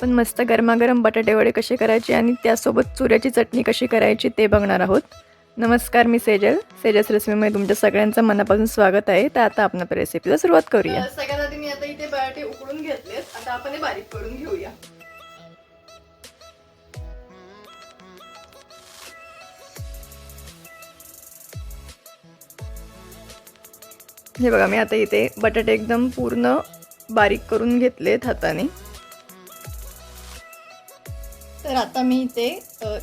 आपण मस्त गरमागरम बटाटे वडे कसे करायचे आणि त्यासोबत चुऱ्याची चटणी कशी करायची ते बघणार आहोत. नमस्कार मी सेजल. सेजस रेसिपीमध्ये तुमच्या सगळ्यांचं मनापासून स्वागत आहे. तर आता आपण आपल्या रेसिपीला सुरुवात करूया. सगळ्यात आधी मी आता इथे बटाटे उकडून घेतलेत आता आपण हे बारीक करून घेऊया. हे बघा मी आता इथे बटाटे एकदम पूर्ण बारीक करून घेतलेत हाताने. तर आता मी इथे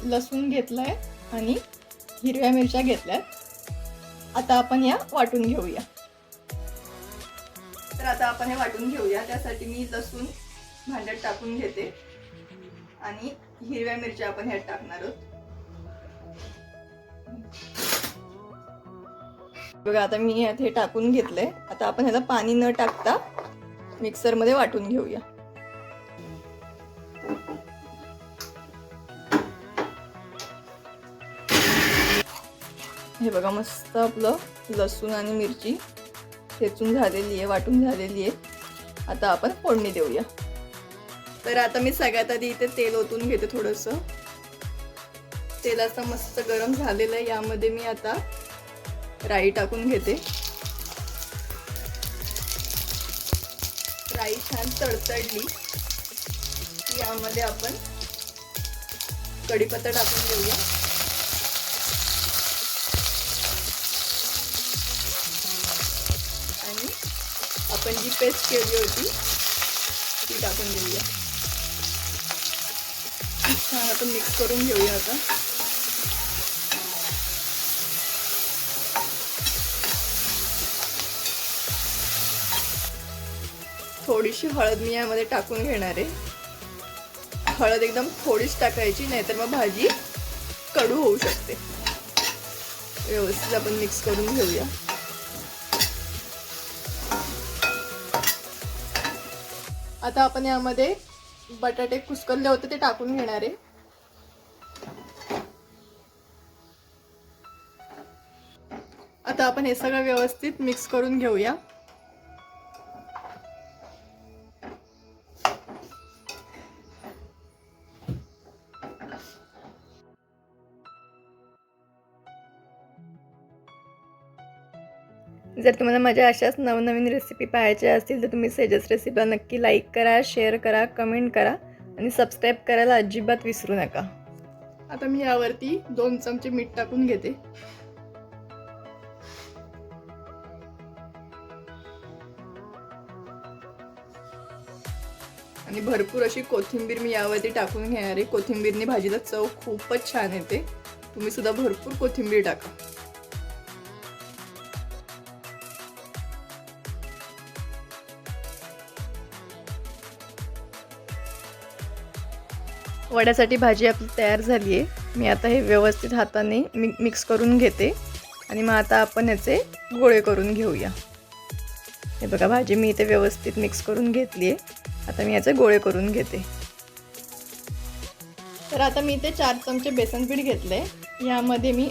लसूण लसूण आहे आणि हिरव्या मिरच्या घेतल्या आता आपण या वाटून घेऊया. तर आता आपण हे वाटून घेऊया. त्यासाठी मी लसूण भांड्यात टाकून घेते. आणि हिरव्या मिरच्या आपण ह्यात टाकणार आहोत. बघा आता मी हे टाकून घेतलंय. आता आपण ह्याला पाणी न टाकता मिक्सरमध्ये वाटून घेऊया. हे बघा मस्त आपलं लसूण आणि मिरची ठेचून झालेली आहे वाटून झालेली आहे. आता आपण फोडणी देऊया. तर आता मी सगळ्यात आधी इथे तेल ओतून घेते थोडंसं. तेल असं मस्त गरम झालेलं आहे यामध्ये मी आता राई टाकून घेते. राई छान तडतडली. यामध्ये आपण कढीपत्ता टाकून घेऊया आणि आपण जी पेस्ट केली होती ती टाकून घेऊया छान आपण मिक्स करून घेऊया आता. थोडीशी हळद मी यामध्ये टाकून घेणार आहे. हळद एकदम थोडीच टाकायची नाहीतर मग भाजी कडू होऊ शकते. व्यवस्थित आपण मिक्स करून घेऊया. आता आपण यामध्ये बटाटे कुसकरले होते ते टाकून घेणार आहे. आता आपण हे सगळं व्यवस्थित मिक्स करून घेऊया. जर तुम्हाला माझ्या अशाच नवनवीन रेसिपी पाहायच्या असतील तर तुम्ही सेजस रेसिपीला नक्की लाईक करा शेअर करा कमेंट करा आणि सबस्क्राईब करायला अजिबात विसरू नका. आता मी यावरती दोन चमचे मीठ टाकून घेते. आणि भरपूर अशी कोथिंबीर मी यावरती टाकून घेणार आहे. कोथिंबीरने भाजीला चव खूपच छान येते. तुम्ही सुद्धा भरपूर कोथिंबीर टाका. वड्यासाठी भाजी आपली तयार झाली आहे. मी आता हे व्यवस्थित हाताने मि मिक्स करून घेते. आणि मग आता आपण याचे गोळे करून घेऊया. हे बघा भाजी मी इथे व्यवस्थित मिक्स करून घेतली आहे. आता मी याचे गोळे करून घेते. तर आता मी इथे चार चमचे बेसन पीठ घेतले यामध्ये मी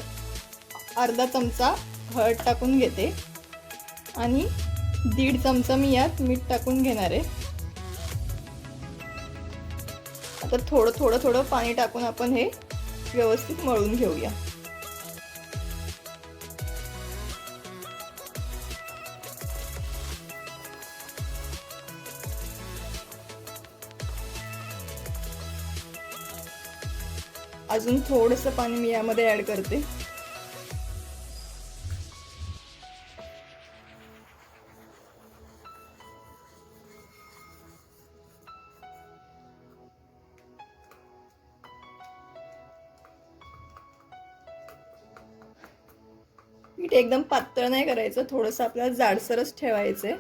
अर्धा चमचा हळद टाकून घेते. आणि दीड चमचा मी यात मीठ टाकून घेणार आहे. आता थोडं थोडं थोडं पाणी टाकून आपण हे व्यवस्थित मळून घेऊया. अजून थोडंसं पाणी मी यामध्ये ॲड करते. पीठ एकदम पातळ नाही करायचं थोडंसं आपल्याला जाडसरच ठेवायचंय.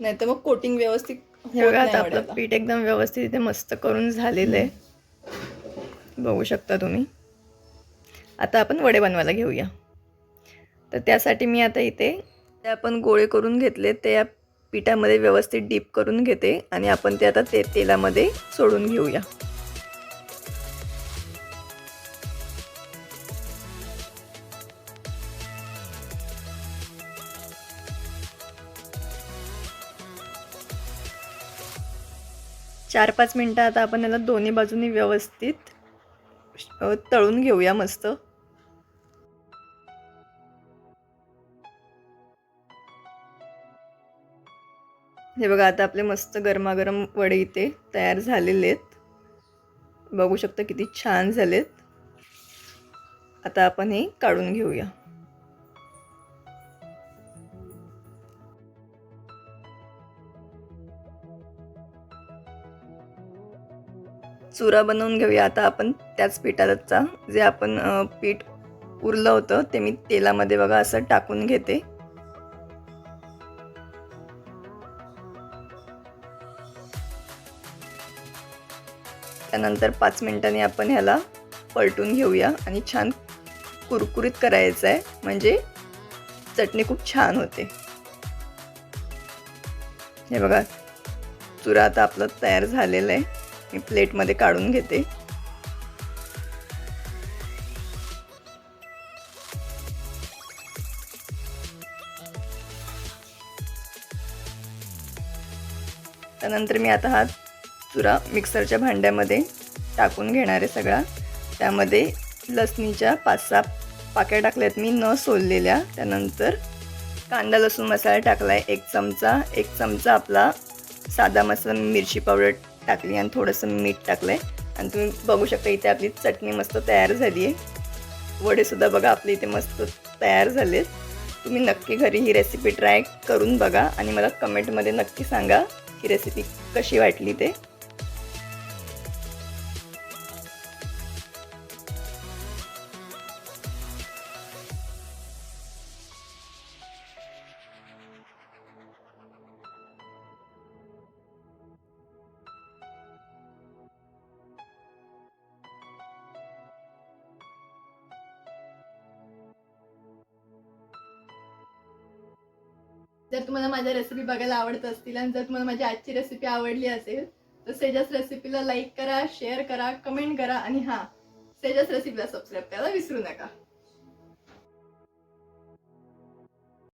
नाहीतर मग कोटिंग व्यवस्थित नाही आपलं. पीठ एकदम व्यवस्थित इथे मस्त करून झालेलं आहे. बघू शकता तुम्ही. आता आपण वडे बनवायला घेऊया. तर त्यासाठी मी आता इथे ते आपण गोळे करून घेतले ते या पिठामध्ये व्यवस्थित डीप करून घेते आणि आपण ते आता ते तेलामध्ये सोडून घेऊया. चार पाच मिनटं आता आपण याला दोन्ही बाजूनी व्यवस्थित तळून घेऊया मस्त. हे बघा आता आपले मस्त गरमागरम वडे इथे तयार झालेले आहेत. बघू शकता किती छान झालेत. आता आपण हे काढून घेऊया. चुरा बनवून घेऊया आता आपण. त्याच पिठाचा जे आपण पीठ उरलं होतं ते मी तेलामध्ये बघा असं टाकून घेते. त्यानंतर पाच मिनिटांनी आपण ह्याला पलटून घेऊया आणि छान कुरकुरीत करायचं आहे. म्हणजे चटणी खूप छान होते. हे बघा चुरा आता आपलं तयार झालेलं आहे. मी प्लेटमध्ये काढून घेते. त्यानंतर मी आता हा चुरा मिक्सरच्या भांड्यामध्ये टाकून घेणार आहे सगळा. त्यामध्ये लसणीच्या पाच सहा पाक्या टाकल्यात मी न सोललेल्या. त्यानंतर कांदा लसूण मसाला टाकला आहे एक चमचा एक चमचा आपला साधा मसाला मिरची पावडर टाकली आणि थोडंसं मीठ टाकलं आहे आणि तुम्ही बघू शकता इथे आपली चटणी मस्त तयार झाली आहे वडेसुद्धा बघा आपले इथे मस्त तयार झालेत. तुम्ही नक्की घरी ही रेसिपी ट्राय करून बघा आणि मला कमेंटमध्ये नक्की सांगा ही रेसिपी कशी वाटली ते. जर तुम्हाला माझ्या रेसिपी बघायला आवडत असतील आणि जर तुम्हाला माझी आजची रेसिपी आवडली असेल तर सेजस रेसिपीला लाईक करा शेअर करा कमेंट करा आणि हां सेजस रेसिपीला सबस्क्राईब करायला विसरू नका.